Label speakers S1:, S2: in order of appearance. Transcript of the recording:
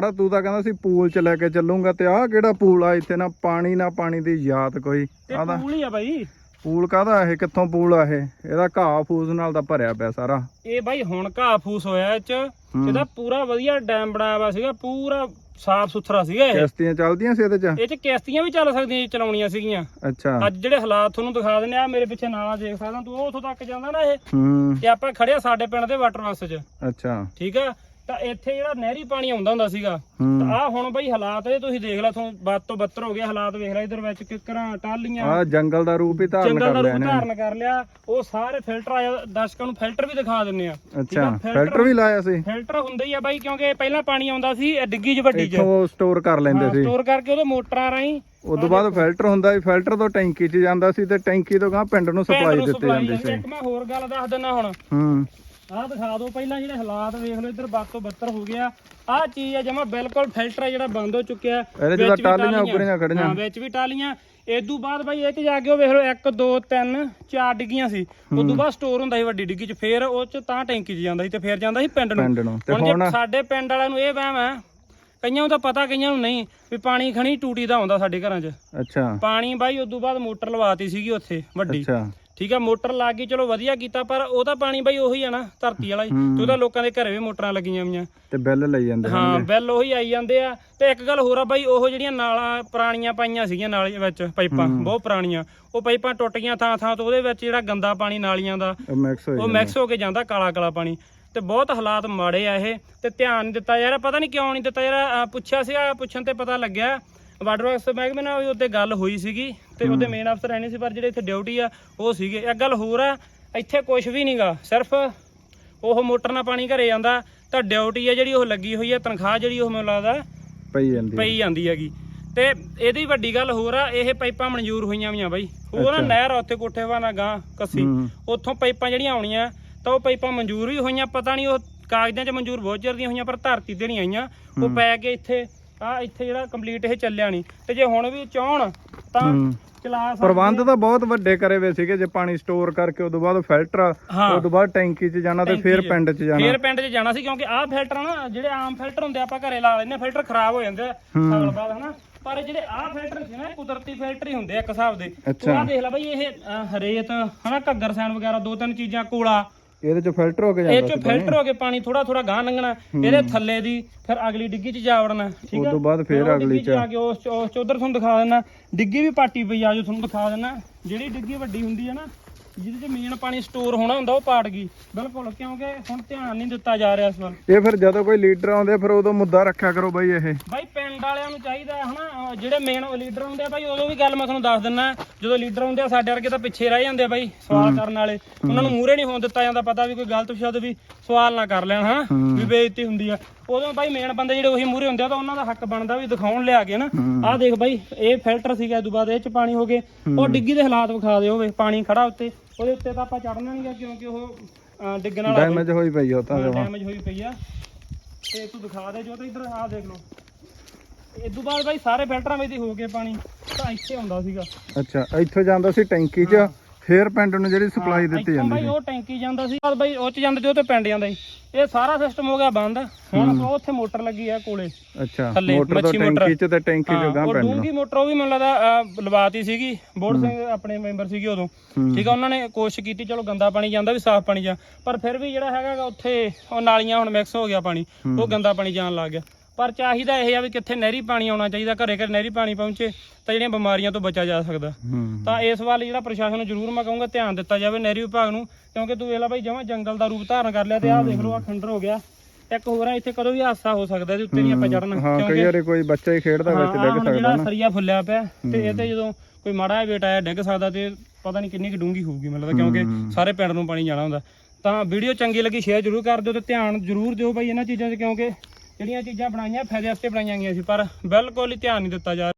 S1: ਸਾਡਾ ਤੂੰ ਤਾਂ ਕਹਿੰਦਾ ਸੀ ਪੂਲ 'ਚ ਲੈ ਕੇ ਚੱਲੂਗਾ ਤੇ ਆਹ ਕਿਹੜਾ ਪੂਲ ਆ? ਇੱਥੇ ਨਾ ਪਾਣੀ ਨਾ ਪਾਣੀ ਦੀ ਯਾਦ ਕੋਈ। ਆਦਾ
S2: ਪੂਲ ਹੀ ਆ ਬਾਈ।
S1: ਪੂਲ ਕਾਹਦਾ ਇਹ? ਕਿੱਥੋਂ ਪੂਲ ਆ ਇਹ? ਇਹਦਾ ਘਾਹ ਫੂਸ ਨਾਲ ਤਾਂ ਭਰਿਆ ਪਿਆ ਸਾਰਾ।
S2: ਇਹ ਬਾਈ ਹੁਣ ਘਾਹ ਫੂਸ ਹੋਇਆ ਇਹ ਚ। ਇਹਦਾ ਪੂਰਾ ਵਧੀਆ ਡੈਮ ਬਣਾਇਆ ਵਾ ਸੀਗਾ ਪੂਰਾ ਸਾਫ਼ ਸੁਥਰਾ ਸੀਗਾ ਇਹ।
S1: ਕਿਸ਼ਤੀਆਂ ਚੱਲਦੀਆਂ ਸੀ ਇਹਦੇ 'ਚ?
S2: ਇਹ ਚ ਕਿਸ਼ਤੀਆਂ ਵੀ ਚੱਲ ਸਕਦੀਆਂ ਸੀ, ਚਲਾਉਣੀਆਂ ਸੀਗੀਆਂ।
S1: ਅੱਛਾ।
S2: ਅੱਜ ਜਿਹੜੇ ਹਾਲਾਤ ਤੁਹਾਨੂੰ ਦਿਖਾ ਦਿੰਦੇ ਆ ਮੇਰੇ ਪਿੱਛੇ ਨਾਲਾ ਦੇਖ ਸਕਦਾ ਤੂੰ ਉਹ ਉੱਥੋਂ ਤੱਕ ਜਾਂਦਾ ਨਾ ਇਹ। ਤੇ ਆਪਾਂ ਖੜੇ ਆ ਸਾਡੇ ਪਿੰਡ ਦੇ ਵਾਟਰ ਬੱਸ 'ਚ।
S1: ਅੱਛਾ।
S2: ਠੀਕ ਆ? ਤਾਂ ਇੱਥੇ ਜਿਹੜਾ ਨਹਿਰੀ ਪਾਣੀ ਆਉਂਦਾ ਹੁੰਦਾ ਸੀਗਾ ਤਾਂ ਆ ਹੁਣ ਬਈ ਹਾਲਾਤ ਇਹ ਤੁਸੀਂ ਦੇਖ ਲੈ ਤੁਹਾਨੂੰ ਬੱਤ ਤੋਂ ਬੱਤਰ ਹੋ ਗਏ ਹਾਲਾਤ ਵੇਖ ਲੈ ਇਧਰ ਵਿੱਚ ਕਿਕਰਾਂ ਟਾਲੀਆਂ
S1: ਆ ਜੰਗਲ ਦਾ ਰੂਪ ਹੀ ਧਾਰਨ
S2: ਜੰਗਲ ਦਾ
S1: ਕਰ ਲਿਆ
S2: ਰੂਪ
S1: ਨੇ
S2: ਧਾਰਨ ਕਰ ਲਿਆ ਉਹ ਸਾਰੇ ਫਿਲਟਰ ਆ ਦਰਸ਼ਕਾਂ ਨੂੰ ਫਿਲਟਰ ਵੀ ਦਿਖਾ ਦਿੰਨੇ ਆ।
S1: ਅੱਛਾ ਫਿਲਟਰ ਵੀ ਲਾਇਆ ਸੀ।
S2: ਫਿਲਟਰ ਹੁੰਦੇ ਹੀ ਆ ਬਾਈ ਕਿਉਂਕਿ ਪਹਿਲਾਂ ਪਾਣੀ ਆਉਂਦਾ ਸੀ ਡਿੱਗੀ 'ਚ ਵੱਡੀ 'ਚ
S1: ਇੱਥੋਂ ਸਟੋਰ ਕਰ ਲੈਂਦੇ ਸੀ।
S2: ਸਟੋਰ ਕਰਕੇ ਉਹਦੇ ਮੋਟਰਾਂ ਰਾਹੀਂ
S1: ਉਸ ਤੋਂ ਬਾਅਦ ਫਿਲਟਰ ਹੁੰਦਾ ਸੀ ਫਿਲਟਰ ਤੋਂ ਟੈਂਕੀ 'ਚ ਜਾਂਦਾ ਸੀ ਤੇ ਟੈਂਕੀ ਤੋਂ ਗਾਂ ਪਿੰਡ ਨੂੰ ਸਪਲਾਈ ਦਿੱਤੀ ਜਾਂਦੀ ਸੀ।
S2: ਇੱਕ ਮੈਂ ਹੋਰ ਗੱਲ ਦੱਸ ਦਿੰਦਾ ਹੁਣ।
S1: ਹੂੰ।
S2: ਆਹ ਦਿਖਾ ਦਿਓ ਪਹਿਲਾਂ ਜਿਹੜੇ ਹਾਲਾਤ ਵੇਖ ਲਓ ਇੱਧਰ ਬੱਤ ਤੋਂ ਬੱਤਰ ਹੋ ਗਿਆ। ਆਹ ਚੀਜ਼ ਆ ਜਮਾ ਬਿਲਕੁਲ ਫਿਲਟਰ ਆ ਜਿਹੜਾ ਬੰਦ ਹੋ ਚੁੱਕਿਆ
S1: ਇਹਦੇ
S2: ਵਿੱਚ ਵੀ
S1: ਟਾਲੀਆਂ ਉੱਪਰੀਆਂ ਖੜੀਆਂ।
S2: ਹਾਂ ਵਿੱਚ ਵੀ ਟਾਲੀਆਂ ਇਦੋਂ ਬਾਅਦ ਬਾਈ ਇਹ ਚ ਜਾ ਕੇ ਉਹ ਵੇਖ ਲਓ 1 2 3 4 ਡਿੱਗੀਆਂ ਸੀ। ਉਦੋਂ ਬਾਅਦ ਸਟੋਰ ਹੁੰਦਾ ਸੀ ਵੱਡੀ ਡਿੱਗੀ ਚ। ਫੇਰ ਉਹ ਚ ਤਾਂ ਟੈਂਕੀ ਚ ਜਾਂਦਾ ਸੀ ਤੇ ਫੇਰ ਜਾਂਦਾ ਸੀ ਪਿੰਡ ਨੂੰ। ਹੁਣ ਜੇ ਸਾਡੇ ਪਿੰਡ ਵਾਲਿਆਂ ਨੂੰ ਇਹ ਵਹਿਮ ਹੈ ਕਈਆਂ ਨੂੰ ਤਾਂ ਪਤਾ ਕਈਆਂ ਨੂੰ ਨਹੀਂ ਵੀ ਪਾਣੀ ਖਣੀ ਟੂਟੀ ਦਾ ਆਉਂਦਾ ਸਾਡੇ ਘਰਾਂ 'ਚ।
S1: ਅੱਛਾ।
S2: ਪਾਣੀ ਬਾਈ ਉਦੋਂ ਬਾਅਦ ਮੋਟਰ ਲਵਾਤੀ ਸੀਗੀ ਉੱਥੇ ਵੱਡੀ।
S1: ਅੱਛਾ।
S2: ਠੀਕ ਆ ਮੋਟਰ ਲਾ ਗਈ ਚਲੋ ਵਧੀਆ ਕੀਤਾ ਪਰ ਉਹਦਾ ਪਾਣੀ ਬਾਈ ਉਹੀ ਆ ਨਾ ਧਰਤੀ ਵਾਲਾ। ਤੇ ਉਹਦਾ ਲੋਕਾਂ ਦੇ ਘਰੇ ਵੀ ਮੋਟਰਾਂ ਲੱਗੀਆਂ ਹੋਈਆਂ।
S1: ਤੇ ਬਿੱਲ ਲਈ ਜਾਂਦੇ
S2: ਹਾਂ ਬਿੱਲ ਉਹੀ ਆਈ ਜਾਂਦੇ ਆ। ਤੇ ਇੱਕ ਗੱਲ ਹੋਰ ਆ ਬਾਈ ਉਹ ਜਿਹੜੀਆਂ ਨਾਲਾਂ ਪੁਰਾਣੀਆਂ ਪਾਈਆਂ ਸੀਗੀਆਂ ਨਾਲੇ ਵਿੱਚ ਪਾਈਪਾਂ ਬਹੁਤ ਪੁਰਾਣੀਆਂ। ਉਹ ਪਾਈਪਾਂ ਟੁੱਟ ਗਈਆਂ ਥਾਂ ਥਾਂ ਤੋਂ ਉਹਦੇ ਵਿੱਚ ਜਿਹੜਾ ਗੰਦਾ ਪਾਣੀ ਨਾਲੀਆਂ ਦਾ ਉਹ ਮਿਕਸ ਹੋ ਕੇ ਜਾਂਦਾ ਕਾਲਾ ਕਾਲਾ ਪਾਣੀ। ਤੇ ਬਹੁਤ ਹਾਲਾਤ ਮਾੜੇ ਆ ਇਹ। ਤੇ ਧਿਆਨ ਦਿੱਤਾ ਯਾਰ ਪਤਾ ਨਹੀਂ ਕਿਉਂ ਨਹੀਂ ਦਿੱਤਾ ਯਾਰ ਪੁੱਛਿਆ ਸੀਗਾ ਪੁੱਛਣ ਤੇ ਪਤਾ ਲੱਗਿਆ ਵਾਟਰ ਵਰਕਸ ਮਹਿਕਮੇ ਨਾਲ ਉੱਤੇ ਗੱਲ ਹੋਈ ਸੀਗੀ ਤੇ ਉਹਦੇ ਮੇਨ ਅਫਸਰ ਐ ਨਹੀਂ ਸੀ ਪਰ ਜਿਹੜੇ ਇੱਥੇ ਡਿਊਟੀ ਆ ਉਹ ਸੀਗੇ। ਇੱਕ ਗੱਲ ਹੋਰ ਆ ਇੱਥੇ ਕੁਝ ਵੀ ਨਹੀਂਗਾ ਸਿਰਫ ਉਹ ਮੋਟਰ ਨਾਲ ਪਾਣੀ ਘਰੇ ਜਾਂਦਾ ਤਾਂ ਡਿਊਟੀ ਆ ਜਿਹੜੀ ਉਹ ਲੱਗੀ ਹੋਈ ਆ ਤਨਖਾਹ ਜਿਹੜੀ ਉਹ ਮੈਨੂੰ ਲੱਗਦਾ
S1: ਪਈ ਜਾਂਦੀ
S2: ਪਈ ਜਾਂਦੀ ਹੈਗੀ। ਤੇ ਇਹਦੀ ਵੱਡੀ ਗੱਲ ਹੋਰ ਆ ਇਹ ਪਾਈਪਾਂ ਮਨਜ਼ੂਰ ਹੋਈਆਂ ਵੀਆਂ ਬਾਈ। ਉਹ ਨਾ। ਨਹਿਰ ਆ ਉੱਥੇ ਕੋਠੇ ਨਾ ਗਾਂ ਕੱਸੀ।
S1: ਹੂੰ।
S2: ਉੱਥੋਂ ਪਾਈਪਾਂ ਜਿਹੜੀਆਂ ਆਉਣੀਆਂ ਤਾਂ ਉਹ ਪਾਈਪਾਂ ਮਨਜ਼ੂਰ ਵੀ ਹੋਈਆਂ ਪਤਾ ਨਹੀਂ ਉਹ ਕਾਗਜ਼ਾਂ 'ਚ ਮਨਜ਼ੂਰ ਬਹੁਤ ਚਿਰ ਦੀਆਂ ਹੋਈਆਂ ਪਰ ਧਰਤੀ ਤੇ ਨਹੀਂ ਆਈਆਂ। ਉਹ ਪੈ ਕੇ ਇੱਥੇ ਆ ਇੱਥੇ ਜਿਹੜਾ ਕੰਪਲੀਟ ਇਹ ਚੱਲਿਆ ਨਹੀਂ ਤੇ ਜੇ ਹੁਣ ਵੀ ਚਾਹਣ ਤਾਂ। ਚਲਾ ਸਕਦੇ।
S1: ਪ੍ਰਬੰਧ ਤਾਂ ਬਹੁਤ ਵੱਡੇ ਕਰੇ ਹੋਏ ਸੀਗੇ ਜੇ ਪਾਣੀ ਸਟੋਰ ਕਰਕੇ ਉਦੋਂ ਬਾਅਦ ਫਿਲਟਰ। ਉਦੋਂ ਬਾਅਦ ਟੈਂਕੀ 'ਚ ਜਾਣਾ ਤੇ ਫਿਰ। ਪਿੰਡ 'ਚ ਜਾਣਾ।
S2: ਫੇਰ ਪਿੰਡ 'ਚ ਜਾਣਾ ਸੀ ਕਿਉਂਕਿ ਆਹ ਫਿਲਟਰ ਨਾ ਜਿਹੜੇ ਆਮ ਫਿਲਟਰ ਹੁੰਦੇ ਆਪਾਂ ਘਰੇ ਲਾ ਲੈਂਦੇ ਫਿਲਟਰ ਖਰਾਬ ਹੋ ਜਾਂਦੇ ਆ। ਸਾਲ ਬਾਅਦ ਹਨਾ। ਪਰ ਜਿਹੜੇ ਆਹ ਫਿਲਟਰ ਸੀ ਨਾ ਕੁਦਰਤੀ ਫਿਲਟਰ ਹੀ ਹੁੰਦੇ ਆ ਇੱਕ ਹਿਸਾਬ ਦੇ। ਤੂੰ ਦੇਖ ਲੈ ਬਈ ਇਹ ਰੇਤ ਹਨਾ ਘੱਗਰ ਸੈਣ ਵਗੈਰਾ ਦੋ ਤਿੰਨ ਚੀਜ਼ਾਂ ਕੋਲਾ
S1: ਇਹਦੇ 'ਚ ਫਿਲਟਰ ਹੋ ਕੇ
S2: ਇਹ
S1: ਜਾਂਦਾ
S2: ਚੋਂ
S1: ਸੀ
S2: ਫਿਲਟਰ ਹੋ ਕੇ ਪਾਣੀ ਥੋੜਾ ਥੋੜਾ ਗਾਂ ਲੰਘਣਾ ਇਹਦੇ ਥੱਲੇ ਦੀ ਫਿਰ ਅਗਲੀ ਡਿੱਗੀ 'ਚ ਜਾ ਵੜਨਾ ਠੀਕ ਆ?
S1: ਉਦੋਂ ਬਾਅਦ ਫਿਰ ਅਗਲੀ
S2: 'ਚ ਆ ਕੇ ਉਸ 'ਚ ਉਸ 'ਚ ਉਧਰ ਤੁਹਾਨੂੰ ਦਿਖਾ ਦਿੰਦਾ ਡਿੱਗੀ ਵੀ ਪਾਟੀ ਪਈ ਆ ਜੋ ਤੁਹਾਨੂੰ ਦਿਖਾ ਦਿੰਦਾ ਜਿਹੜੀ ਡਿੱਗੀ ਵੱਡੀ ਹੁੰਦੀ ਹੈ ਨਾ ਜਿਹਦੇ 'ਚ ਮੇਨ ਪਾਣੀ ਸਟੋਰ ਹੋਣਾ ਹੁੰਦਾ ਉਹ ਪਾਟ ਗਈ। ਬਿਲਕੁਲ ਕਿਉਂਕਿ ਹੁਣ ਧਿਆਨ ਨਹੀਂ ਦਿੱਤਾ ਜਾ ਰਿਹਾ ਇਸ ਵੱਲ।
S1: ਇਹ ਫਿਰ ਜਦੋਂ ਕੋਈ ਲੀਡਰ ਆਉਂਦੇ ਫਿਰ ਉਦੋਂ ਮੁੱਦਾ ਰੱਖਿਆ ਕਰੋ ਬਾਈ ਇਹ।
S2: ਬਾਈ ਪਿੰਡ ਵਾਲਿਆਂ ਨੂੰ ਚਾਹੀਦਾ ਹੈ ਹਨਾ? ਅਹ ਜਿਹੜੇ ਮੇਨ ਲੀਡਰ ਹੁੰਦੇ ਆ ਬਾਈ ਉਦੋਂ ਵੀ ਗੱਲ ਮੈਂ ਤੁਹਾਨੂੰ ਦੱਸ ਦਿੰਦਾ ਜਦੋਂ ਲੀਡਰ ਹੁੰਦੇ ਆ ਸਾਡੇ ਵਰਗੇ ਤਾਂ ਪਿੱਛੇ ਰਹਿ ਜਾਂਦੇ ਆ ਬਾਈ ਸਵਾਲ ਕਰਨ ਵਾਲੇ। ਉਹਨਾਂ ਨੂੰ ਮੂਹਰੇ ਨਹੀਂ ਹੋਣ ਦਿੱਤਾ ਜਾਂਦਾ ਪਤਾ ਵੀ ਕੋਈ ਗਲਤ ਸ਼ਬਦ ਵੀ ਸਵਾਲ ਨਾ ਕਰ ਲੈਣ ਹਾਂ। ਵੀ ਬੇਇੱਜ਼ਤੀ ਹੁੰਦੀ ਆ। ਉਦੋਂ ਬਾਈ ਮੇਨ ਬੰਦੇ ਜਿਹੜੇ ਉਹੀ ਮੂਹਰੇ ਹੁੰਦੇ ਆ ਤਾਂ ਉਹਨਾਂ ਦਾ ਹੱਕ ਬਣਦਾ ਵੀ ਦਿਖਾਉਣ ਲਿਆ ਕੇ ਨਾ ਆਹ ਦੇਖ ਬਾਈ ਇਹ ਫਿਲਟਰ ਸੀਗਾ ਤੋਂ ਬਾਅਦ ਇਹ ਚ ਪਾਣੀ ਹੋ ਗਏ। ਉਹ ਡਿੱਗੀ ਦੇ ਹਾਲਾਤ ਵਿਖਾ ਦਿਓ ਵੇ ਪਾਣੀ ਖੜਾ ਉੱਤੇ। ਉਹਦੇ ਉੱਤੇ ਤਾਂ ਆਪਾਂ ਚੜਨਾ ਨਹੀਂਗਾ ਕਿਉਂਕਿ ਉਹ ਅਹ, ਡਿੱਗਣ ਵਾਲਾ
S1: ਡੈਮੇਜ ਹੋਈ ਪਈ ਉਹ ਤਾਂ ਜਮਾਂ।
S2: ਡੈਮੇਜ ਹੋਈ ਪਈ ਆ। ਤੇ ਤੂੰ ਦਿਖਾ ਦੇ ਜੋ ਤਾਂ ਇੱਧਰ ਆਹ ਦੇਖ ਲਓ। ਇਦੋਂ ਬਾਅਦ ਬਾਈ ਸਾਰੇ ਫਿਲਟਰਾਂ ਵਿੱਚ ਹੀ ਹੋ ਗਏ ਪਾਣੀ ਤਾਂ ਇੱਥੇ ਆਉਂਦਾ ਸੀਗਾ।
S1: ਅੱਛਾ ਇੱਥੋਂ ਜਾਂਦਾ ਸੀ ਟੈਂਕੀ 'ਚ ਫਿਰ ਪਿੰਡ ਨੂੰ ਜਿਹੜੀ ਸਪਲਾਈ ਦਿੱਤੀ
S2: ਇੱਥੋਂ
S1: ਜਾਂਦੀ
S2: ਬਾਈ
S1: ਸੀ।
S2: ਉਹ ਟੈਂਕੀ ਜਾਂਦਾ ਸੀ ਬਾਅਦ ਬਾਈ ਉਹ ਚ ਜਾਂਦੇ ਤੇ ਉਹ ਤੇ ਪਿੰਡ ਜਾਂਦਾ ਸੀ। ਇਹ ਸਾਰਾ ਸਿਸਟਮ ਹੋ ਗਿਆ ਬੰਦ ਹੁਣ ਉਹ ਉੱਥੇ ਮੋਟਰ ਲੱਗੀ ਆ ਕੋਲੇ
S1: ਅੱਛਾ
S2: ਥੱਲੇ
S1: ਮੋਟਰ ਤੋਂ
S2: ਮੱਛੀ ਮੋਟਰ।
S1: ਟੈਂਕੀ 'ਚ ਤੇ ਟੈਂਕੀ 'ਚੋਂ
S2: ਹਾਂ,
S1: ਗਾਂ
S2: ਉਹ
S1: ਪਿੰਡ ਨੂੰ
S2: ਡੂੰਗੀ ਮੋਟਰ ਉਹ ਵੀ ਮੈਨੂੰ ਲੱਗਦਾ ਅਹ, ਲਵਾਤੀ ਸੀਗੀ ਬੋਰਡ ਸਿੰਘ ਆਪਣੇ ਮੈਂਬਰ ਸੀਗੇ ਉਦੋਂ। ਠੀਕ ਆ ਉਹਨਾਂ ਨੇ ਕੋਸ਼ਿਸ਼ ਕੀਤੀ ਚਲੋ ਗੰਦਾ ਪਾਣੀ ਜਾਂਦਾ ਵੀ ਸਾਫ਼ ਪਾਣੀ ਜਾ ਪਰ ਫਿਰ ਵੀ ਜਿਹੜਾ ਹੈਗਾ ਗਾ ਉੱਥੇ ਉਹ ਨਾਲੀਆਂ ਹੁਣ ਮਿਕਸ ਹੋ ਗਿਆ ਪਾਣੀ ਉਹ ਗੰਦਾ ਪਾਣੀ ਜਾਣ ਲੱਗ ਗਿਆ। ਪਰ ਚਾਹੀਦਾ ਇਹ ਆ ਵੀ ਕਿੱਥੇ ਨਹਿਰੀ ਪਾਣੀ ਆਉਣਾ ਚਾਹੀਦਾ ਘਰੇ ਘਰੇ ਨਹਿਰੀ ਪਾਣੀ ਪਹੁੰਚੇ ਤਾਂ ਜਿਹੜੀਆਂ ਬਿਮਾਰੀਆਂ ਤੋਂ ਬਚਿਆ ਜਾ ਸਕਦਾ। ਤਾਂ ਇਸ ਵੱਲ ਜਿਹੜਾ ਪ੍ਰਸ਼ਾਸਨ ਨੂੰ ਜ਼ਰੂਰ ਮੈਂ ਕਹੂੰਗਾ ਧਿਆਨ ਦਿੱਤਾ ਜਾਵੇ ਨਹਿਰੀ ਵਿਭਾਗ ਨੂੰ ਕਿਉਂਕਿ ਤੂੰ ਵੇਲਾ ਬਾਈ ਜਮਾਂ ਜੰਗਲ ਦਾ ਰੂਪ ਧਾਰਨ ਕਰ ਲਿਆ ਤੇ ਆਹ ਦੇਖ ਲਓ ਆ ਖੰਡਰ ਹੋ ਗਿਆ। ਇੱਕ ਹੋਰ ਆ ਇੱਥੇ ਕਦੋਂ ਵੀ ਹਾਦਸਾ ਹੋ ਸਕਦਾ ਇਹਦੇ ਉੱਤੇ ਨਹੀਂ ਆਪਾਂ ਚੜਨਾ
S1: ਹਾਂ ਕਈ ਵਾਰੀ ਕੋਈ ਬੱਚਾ ਹੀ ਖੇਡਦਾ ਵਿੱਚ ਡਿੱਗ ਸਕਦਾ
S2: ਜਿਹੜਾ ਸਰੀਆ ਫੁੱਲਿਆ ਪਿਆ ਤੇ ਇਹ ਤੇ ਜਦੋਂ ਕੋਈ ਮਾੜਾ ਜਿਹਾ ਬੇਟਾ ਆਇਆ ਡਿੱਗ ਸਕਦਾ ਤੇ ਪਤਾ ਨਹੀਂ ਕਿੰਨੀ ਕੁ ਡੂੰਗੀ ਹੋਊਗੀ ਮੈਨੂੰ ਲੱਗਦਾ ਕਿਉਂਕਿ ਸਾਰੇ ਪਿੰਡ ਨੂੰ ਪਾਣੀ ਜਾਣਾ ਹੁੰਦਾ। ਤਾਂ ਵੀਡੀਓ ਚੰਗੀ ਲੱਗੀ ਸ਼ੇਅਰ ਜ਼ਰੂਰ ਕਰ ਦਿਓ ਤੇ ਧਿਆਨ ਜ਼ਰੂਰ ਦਿਓ ਭਾਈ ਇਹਨਾਂ ਚੀਜ਼ਾਂ 'ਚ ਕਿਉਂਕਿ ਜਿਹੜੀਆਂ ਚੀਜ਼ਾਂ ਬਣਾਈਆਂ, ਫਾਇਦੇ ਵਾਸਤੇ ਬਣਾਈਆਂ ਗਈਆਂ ਸੀ, ਪਰ ਬਿਲਕੁਲ ਹੀ ਧਿਆਨ ਨਹੀਂ ਦਿੱਤਾ ਜਾ